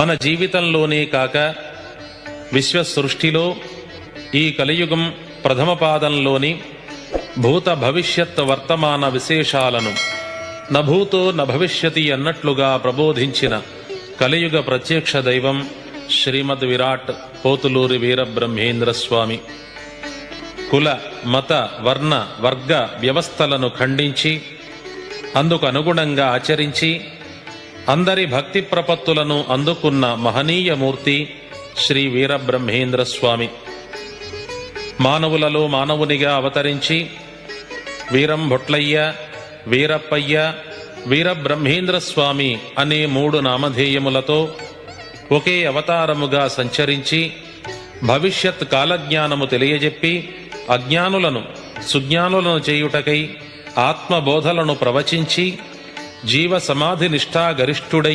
మన జీవితంలోనే కాక విశ్వ సృష్టిలో ఈ కలియుగం ప్రథమ పాదంలోని భూత భవిష్యత్ వర్తమాన విశేషాలను నభూతో నభవిష్యతి అన్నట్లుగా ప్రబోధించిన కలియుగ ప్రత్యక్ష దైవం శ్రీమద్ విరాట్ పోతులూరి వీరబ్రహ్మేంద్ర స్వామి. కుల మత వర్ణ వర్గ వ్యవస్థలను ఖండించి అందుకు అనుగుణంగా ఆచరించి అందరి భక్తి ప్రపత్తులను అందుకున్న మహనీయ మూర్తి శ్రీ వీరబ్రహ్మేంద్ర స్వామి. మానవులలో మానవునిగా అవతరించి వీరం భొట్లయ్య వీరప్పయ్య వీరబ్రహ్మేంద్ర స్వామి అనే మూడు నామధేయములతో ఒకే అవతారముగా సంచరించి భవిష్యత్ కాలజ్ఞానము తెలియజెప్పి అజ్ఞానులను సుజ్ఞానులను చేయుటకై ఆత్మబోధలను ప్రవచించి జీవ సమాధి నిష్ఠాగరిష్ఠుడై